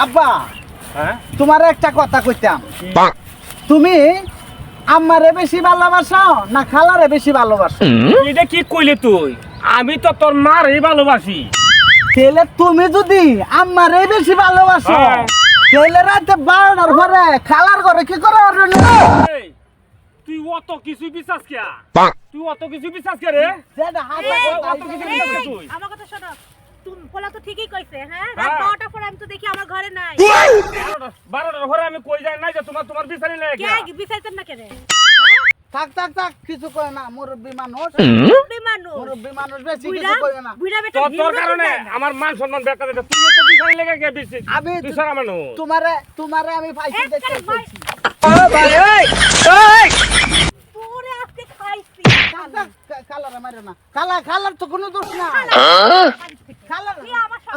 আব্বা হ্যাঁ? তোমার একটা কথা কইতাম। তুমি আমারে বেশি ভালোবাসো না খালারে বেশি ভালোবাসো? এটা কি কইলে তুই? আমি তো তোর মারই ভালোবাসি। তাহলে তুমি যদি আমারে বেশি ভালোবাসো হ্যাঁ। তাহলে রাতে বারোটার পরে খালার ঘরে কি করে তুই অত কিছু বিশ্বাস কে তুই অত কিছু বিশ্বাস কে রে? অত কিছু বিশ্বাস তুই? আমার কথা শোনো। তুমি পোলা তো ঠিকই কইছে হ্যাঁ? হ্যাঁ। রাত বারোটার পরে আমি তো দেখি আমার ঘরে নাই। ঘরে আমি কই যাই নাই যে তোমার তোমার বিচারি লাগে কে বিচাইতেন না কেন? থাক থাক থাক কিছু কয় না মুরব্বী মানুষ। বিমানু মুরব্বী মানুষ। বেশি কিছু কয় না। বুইড়া বেটা তোর তোর কারণে আমার মান সম্মান বেকার দিতে তুই তো বিচারি লেগে কে বেশি আমি তুই সারা মানুষ। তোমারে তোমারে আমি পাইছি দেখতে ভাই- বলছি পুরে আজকে খাইছি। থাক, থাক, কা- না। খালা খালার তো কোনো দোষ না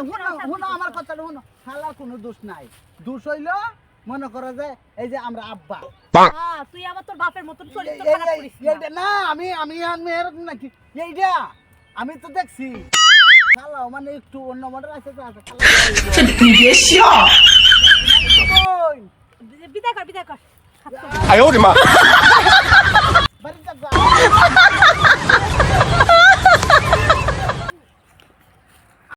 হুনো হুনো আমার কথাটা হুনো। খালার কোনো দোষ নাই। দোষ হইল মনে করো যে এই যে তুই না। আমি আমি আমি এরকম নাকি আমি তো দেখছি। খালাও মানে একটু অন্য মডেল আছে বিদায় কর বিদায় কর।